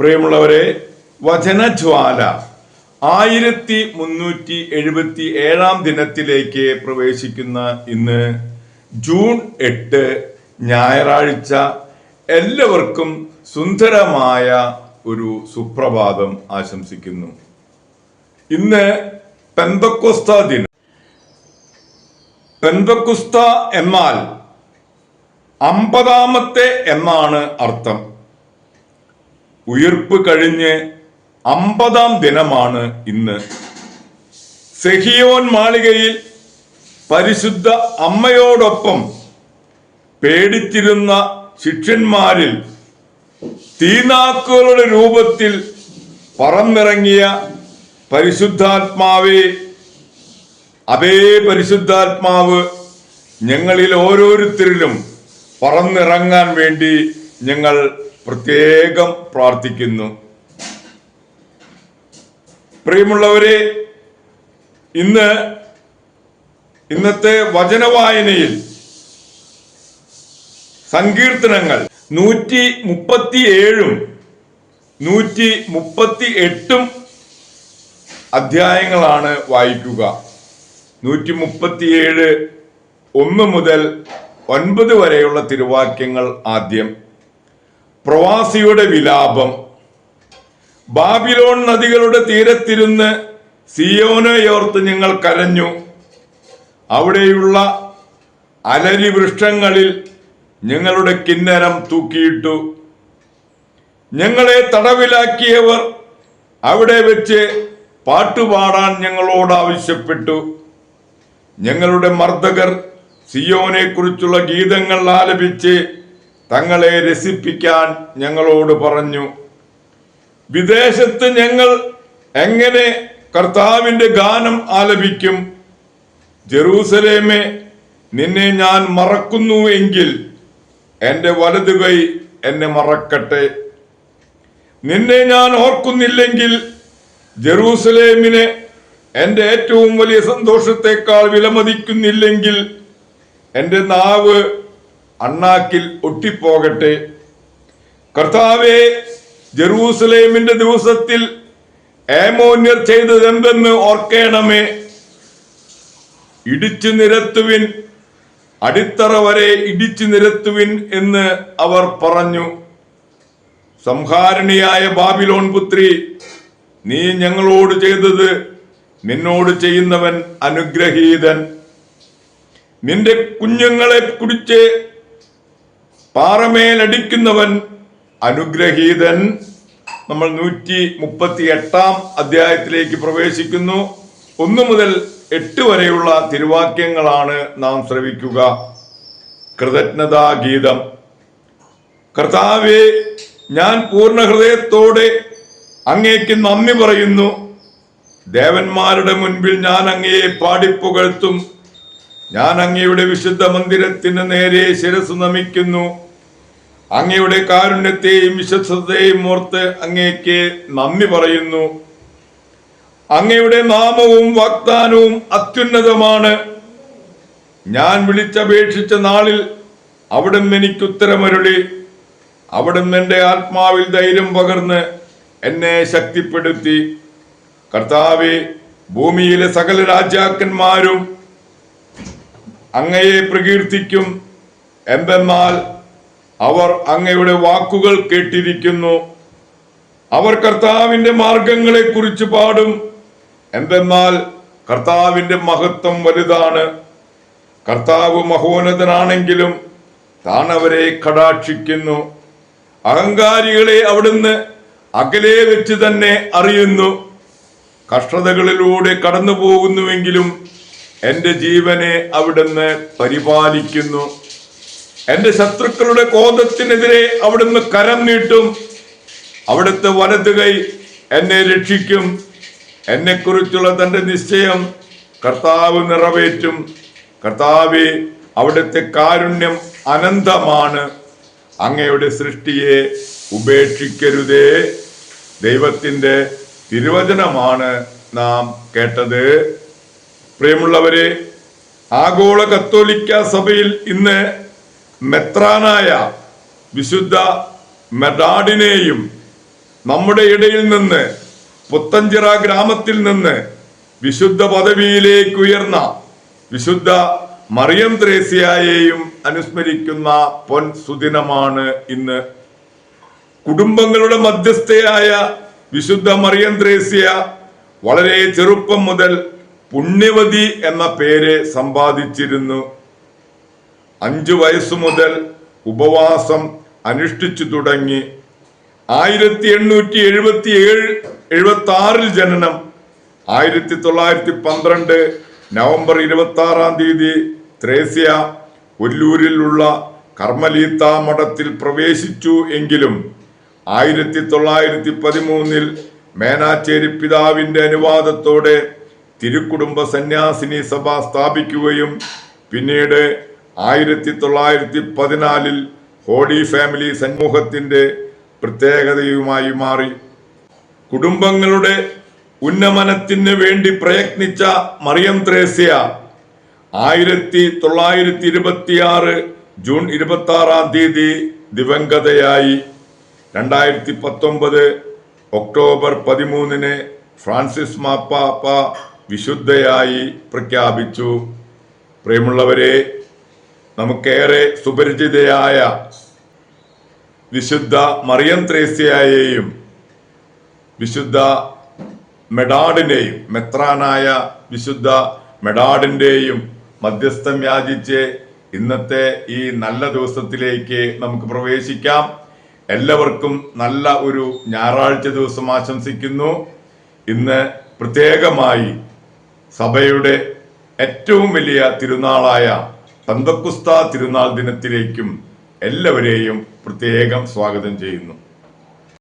പ്രിയമുള്ളവരെ വചനജ്വാല ആയിരത്തി മുന്നൂറ്റി എഴുപത്തി ഏഴാം ദിനത്തിലേക്ക് പ്രവേശിക്കുന്ന ഇന്ന് ജൂൺ എട്ട് ഞായറാഴ്ച എല്ലാവർക്കും സുന്ദരമായ ഒരു സുപ്രഭാതം ആശംസിക്കുന്നു. ഇന്ന് പെന്തക്കൊസ്ത ദിനം. പെന്തക്കുസ്ത എന്നാൽ അമ്പതാമത്തെ എന്നാണ് അർത്ഥം. ഉയർപ്പ് കഴിഞ്ഞ് അമ്പതാം ദിനമാണ് ഇന്ന്. സെഹിയോൻ മാളികയിൽ പരിശുദ്ധ അമ്മയോടൊപ്പം പേടിച്ചിരുന്ന ശിഷ്യന്മാരിൽ തീനാക്കുകളുടെ രൂപത്തിൽ പറന്നിറങ്ങിയ പരിശുദ്ധാത്മാവെ അതേ പരിശുദ്ധാത്മാവ് ഞങ്ങളിൽ ഓരോരുത്തരിലും പറന്നിറങ്ങാൻ വേണ്ടി ഞങ്ങൾ പ്രത്യേകം പ്രാർത്ഥിക്കുന്നു. പ്രിയമുള്ളവരെ ഇന്ന് ഇന്നത്തെ വചനവായനയിൽ സങ്കീർത്തനങ്ങൾ നൂറ്റി മുപ്പത്തി ഏഴും നൂറ്റി മുപ്പത്തി എട്ടും അധ്യായങ്ങളാണ് വായിക്കുക. നൂറ്റി മുപ്പത്തിയേഴ് ഒന്ന് മുതൽ ഒൻപത് വരെയുള്ള തിരുവാക്യങ്ങൾ ആദ്യം പ്രവാസിയുടെ വിലാപം. ബാബിലോൺ നദികളുടെ തീരത്തിരുന്ന് സിയോനയോർത്ത് ഞങ്ങൾ കരഞ്ഞു. അവിടെയുള്ള അലരി വൃക്ഷങ്ങളിൽ ഞങ്ങളുടെ കിന്നരം തൂക്കിയിട്ടു. ഞങ്ങളെ തടവിലാക്കിയവർ അവിടെ വെച്ച് പാട്ടുപാടാൻ ഞങ്ങളോട് ആവശ്യപ്പെട്ടു. ഞങ്ങളുടെ മർദ്ദകർ സിയോനെക്കുറിച്ചുള്ള ഗീതങ്ങൾ ആലപിച്ച് തങ്ങളെ രസിപ്പിക്കാൻ ഞങ്ങളോട് പറഞ്ഞു. വിദേശത്ത് ഞങ്ങൾ എങ്ങനെ കർത്താവിന്റെ ഗാനം ആലപിക്കും? ജെറൂസലേമെ നിന്നെ ഞാൻ മറക്കുന്നു എങ്കിൽ എന്റെ വലതുകൈ എന്നെ മറക്കട്ടെ. നിന്നെ ഞാൻ ഓർക്കുന്നില്ലെങ്കിൽ ജെറൂസലേമിനെ എന്റെ ഏറ്റവും വലിയ സന്തോഷത്തെക്കാൾ വിലമതിക്കുന്നില്ലെങ്കിൽ എന്റെ നാവ് അണ്ണാക്കിൽ ഒട്ടിപ്പോകട്ടെ. കർത്താവെ ജെറൂസലേമിന്റെ ദിവസത്തിൽ ഏമോന്യർ ചെയ്തത് എന്തെന്ന് ഓർക്കേണമേ. ഇടിച്ചു നിരത്തുവിൻ അടിത്തറ വരെ ഇടിച്ചു നിരത്തുവിൻ എന്ന് അവർ പറഞ്ഞു. സംഹാരണിയായ ബാബിലോൺ പുത്രി നീ ഞങ്ങളോട് ചെയ്തത് നിന്നോട് ചെയ്യുന്നവൻ അനുഗ്രഹീതൻ. നിന്റെ കുഞ്ഞുങ്ങളെ കുടിച്ച് പാറമേലടിക്കുന്നവൻ അനുഗ്രഹീതൻ. നമ്മൾ നൂറ്റി മുപ്പത്തി എട്ടാം അധ്യായത്തിലേക്ക് പ്രവേശിക്കുന്നു. ഒന്ന് മുതൽ എട്ട് വരെയുള്ള തിരുവാക്യങ്ങളാണ് നാം ശ്രവിക്കുക. കൃതജ്ഞതാ ഗീതം. കർത്താവെ ഞാൻ പൂർണ ഹൃദയത്തോടെ അങ്ങേക്ക് നന്ദി പറയുന്നു. ദേവന്മാരുടെ മുൻപിൽ ഞാൻ അങ്ങയെ പാടിപ്പുകഴ്ത്തും. ഞാൻ അങ്ങയുടെ വിശുദ്ധ മന്ദിരത്തിന് നേരെ ശിരസ് നമിക്കുന്നു. അങ്ങയുടെ കാരുണ്യത്തെയും വിശ്വസതയെയും ഓർത്ത് അങ്ങേക്ക് നന്ദി പറയുന്നു. അങ്ങയുടെ നാമവും വാഗ്ദാനവും അത്യുന്നതമാണ്. ഞാൻ വിളിച്ചപേക്ഷിച്ച നാളിൽ അവിടുന്ന് എനിക്ക് ഉത്തരമരുളി. അവിടുന്ന് എന്റെ ആത്മാവിൽ ധൈര്യം പകർന്ന് എന്നെ ശക്തിപ്പെടുത്തി. കർത്താവെ ഭൂമിയിലെ സകല രാജാക്കന്മാരും അങ്ങയെ പ്രകീർത്തിക്കും. എന്തെന്നാൽ അവർ അങ്ങയുടെ വാക്കുകൾ കേട്ടിരിക്കുന്നു. അവർ കർത്താവിന്റെ മാർഗങ്ങളെ കുറിച്ച് പാടും. എന്തെന്നാൽ കർത്താവിന്റെ മഹത്വം വലുതാണ്. കർത്താവ് മഹോന്നതനാണെങ്കിലും താൻ അവരെ കടാക്ഷിക്കുന്നു. അഹങ്കാരികളെ അവിടുന്ന് അകലെ വെച്ച് തന്നെ അറിയുന്നു. കഷ്ടതകളിലൂടെ കടന്നു പോകുന്നുവെങ്കിലും എന്റെ ജീവനെ അവിടുന്ന് പരിപാലിക്കുന്നു. എന്റെ ശത്രുക്കളുടെ കോപത്തിനെതിരെ അവിടുന്ന് കരം നീട്ടും. അവിടുത്തെ വലത് കൈ എന്നെ രക്ഷിക്കും. എന്നെക്കുറിച്ചുള്ള തന്റെ നിശ്ചയം കർത്താവ് നിറവേറ്റും. കർത്താവെ അവിടുത്തെ കാരുണ്യം അനന്തമാണ്. അങ്ങയുടെ സൃഷ്ടിയെ ഉപേക്ഷിക്കരുതേ. ദൈവത്തിന്റെ തിരുവചനമാണ് നാം കേട്ടത്. പ്രിയമുള്ളവരെ ആഗോള കത്തോലിക്ക സഭയിൽ ഇന്ന് മെത്രാനായ വിശുദ്ധ മെഡാഡിനെയും നമ്മുടെ ഇടയിൽ നിന്ന് പുത്തഞ്ചിറ ഗ്രാമത്തിൽ നിന്ന് വിശുദ്ധ പദവിയിലേക്ക് ഉയർന്ന വിശുദ്ധ മറിയം ത്രേസ്യയെയും അനുസ്മരിക്കുന്ന പൊൻ സുദിനമാണ് ഇന്ന്. കുടുംബങ്ങളുടെ മധ്യസ്ഥയായ വിശുദ്ധ മറിയം ത്രേസ്യ വളരെ ചെറുപ്പം മുതൽ പുണ്യവതി എന്ന പേര് സമ്പാദിച്ചിരുന്നു. അഞ്ചു വയസ്സു മുതൽ ഉപവാസം അനുഷ്ഠിച്ചു തുടങ്ങി. ആയിരത്തി എണ്ണൂറ്റി എഴുപത്തി ഏഴ് എഴുപത്തി ആറിൽ ജനനം. ആയിരത്തി തൊള്ളായിരത്തി പന്ത്രണ്ട് നവംബർ ഇരുപത്തി ആറാം തീയതി ത്രേസ്യ ഒല്ലൂരിലുള്ള കർമ്മലീത്ത മഠത്തിൽ പ്രവേശിച്ചു എങ്കിലും ആയിരത്തി തൊള്ളായിരത്തി പതിമൂന്നിൽ മേനാച്ചേരി പിതാവിന്റെ അനുവാദത്തോടെ തിരുക്കുടുംബ സന്യാസിനി സഭ സ്ഥാപിക്കുകയും പിന്നീട് ആയിരത്തി തൊള്ളായിരത്തി പതിനാലിൽ ഹോളി ഫാമിലി സമൂഹത്തിന്റെ പ്രത്യേകതയുമായി മാറി. കുടുംബങ്ങളുടെ ഉന്നമനത്തിന് വേണ്ടി പ്രയത്നിച്ച മറിയം ത്രേസ്യ ആയിരത്തി തൊള്ളായിരത്തി ഇരുപത്തിയാറ് ജൂൺ ഇരുപത്തി ആറാം തീയതി ദിവംഗതയായി. രണ്ടായിരത്തി പത്തൊമ്പത് ഒക്ടോബർ പതിമൂന്നിന് ഫ്രാൻസിസ് മാപ്പാപ്പ വിശുദ്ധയായി പ്രഖ്യാപിച്ചു. പ്രിയമുള്ളവരെ നമുക്കേറെ സുപരിചിതയായ വിശുദ്ധ മറിയം ത്രേസ്യയെയും വിശുദ്ധ മെഡാഡിനെയും മെത്രാനായ വിശുദ്ധ മെഡാഡിന്റെയും മധ്യസ്ഥം യാചിച്ച് ഇന്നത്തെ ഈ നല്ല ദിവസത്തിലേക്ക് നമുക്ക് പ്രവേശിക്കാം. എല്ലാവർക്കും നല്ല ഒരു ഞായറാഴ്ച ദിവസം ആശംസിക്കുന്നു. ഇന്ന് പ്രത്യേകമായി സഭയുടെ ഏറ്റവും വലിയ തിരുനാളായ പന്തക്കുസ്ത തിരുനാൾ ദിനത്തിലേക്കും എല്ലാവരെയും പ്രത്യേകം സ്വാഗതം ചെയ്യുന്നു.